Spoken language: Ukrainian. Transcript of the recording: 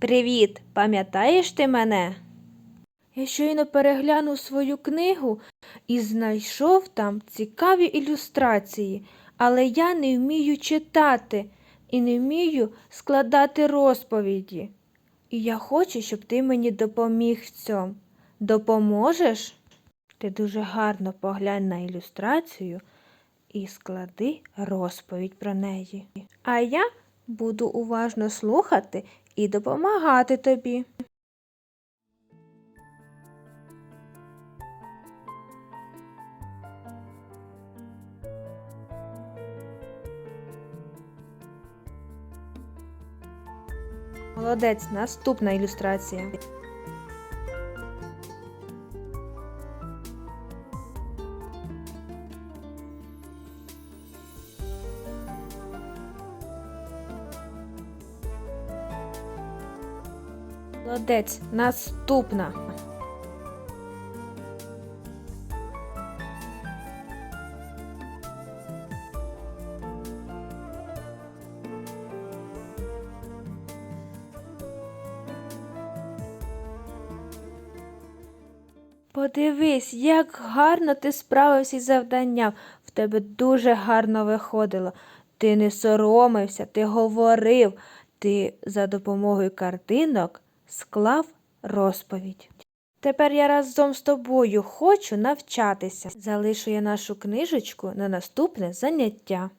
Привіт, пам'ятаєш ти мене? Я щойно переглянув свою книгу і знайшов там цікаві ілюстрації, але я не вмію читати і не вмію складати розповіді. І я хочу, щоб ти мені допоміг в цьому. Допоможеш? Ти дуже гарно поглянь на ілюстрацію і склади розповідь про неї. А я буду уважно слухати і допомагати тобі. Молодець, наступна ілюстрація. Молодець, наступна. Подивись, як гарно ти справився із завданням. В тебе дуже гарно виходило. Ти не соромився, ти говорив, ти за допомогою картинок склав розповідь. Тепер я разом з тобою хочу навчатися. Залишу я нашу книжечку на наступне заняття.